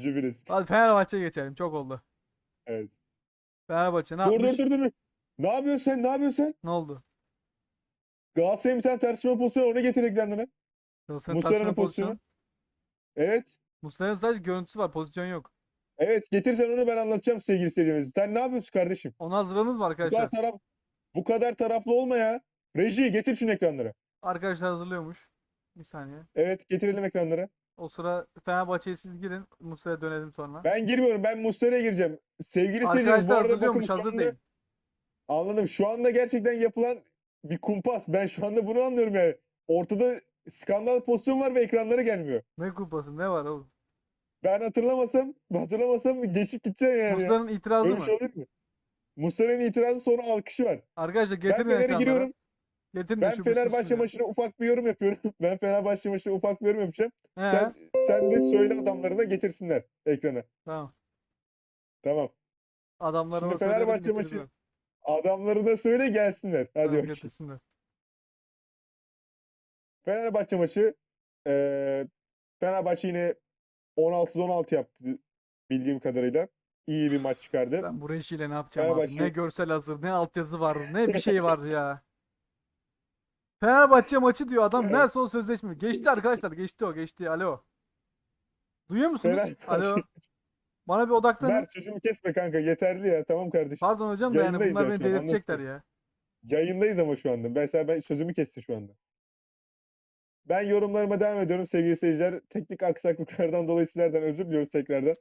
Jübilesi. Hadi Fenerbahçe'ye geçelim. Çok oldu. Evet. Fenerbahçe ne Dur yapmış? dur dur dur. Ne yapıyorsun sen? Ne yapıyorsun sen? Ne oldu? Galatasaray'ın bir tane tartışma pozisyonu onu getir ekranlara. Galatasaray'ın Muslera'nın tartışma pozisyonu. pozisyonu. Evet. Muslera'nın sadece görüntüsü var. Pozisyon yok. Evet getir sen onu ben anlatacağım sevgili seyircimiz. Sen ne yapıyorsun kardeşim? Ona hazırlığınız mı Bu arkadaşlar? kadar taraf bu kadar taraflı olma ya. Reji getir şunu ekranlara. Arkadaşlar hazırlıyormuş. Bir saniye. Evet getirelim ekranlara. O sıra Fenerbahçe'ye siz girin. Muslera'ya dönelim sonra. Ben girmiyorum. Ben Muslera'ya gireceğim. Sevgili seyircimiz bu arada bakın şu anda değil. anladım. Şu anda gerçekten yapılan bir kumpas. Ben şu anda bunu anlıyorum yani. Ortada skandal pozisyon var ve ekranlara gelmiyor. Ne kupası? Ne var oğlum? Ben hatırlamasam, hatırlamasam geçip gideceğim yani. ya. Muslera'nın itirazı Böyle mı? şey olur mu? Muslera'nın itirazı sonra alkışı var. Arkadaşlar Ben getirin ekranlara. giriyorum. Getirin de Ben şu Fenerbahçe maçına ufak bir yorum yapıyorum. Ben Fenerbahçe maçına ufak bir yorum yapacağım. He, Sen sen de söyle adamlarına getirsinler ekrana. Tamam. Tamam. Adamlarıma Şimdi Fenerbahçe maçı- getirirler. Adamları da söyle gelsinler. Hadi Tamam, bakayım. getirsinler. Fenerbahçe maçı eee Fenerbahçe yine 16'da 16 yaptı bildiğim kadarıyla. İyi bir maç çıkardı. Ben bu rejiyle ne yapacağım abi? Fenerbahçe- Ne görsel hazır, ne altyazı var, ne bir şey var ya. Fenerbahçe maçı diyor adam. O sözleşme? Geçti arkadaşlar. Geçti o. Geçti. Alo. Duyuyor musunuz? Fenerbahçe- Alo. Bana bir odaklanın. Mert sözümü kesme kanka yeterli ya tamam kardeşim. Pardon hocam da yani Yayındayız bunlar ya beni şu an, delirtecekler ya. Yayındayız ama şu anda. Mesela ben sözümü kestim şu anda. Ben yorumlarıma devam ediyorum sevgili seyirciler. Teknik aksaklıklardan dolayı sizlerden özür diliyoruz tekrardan.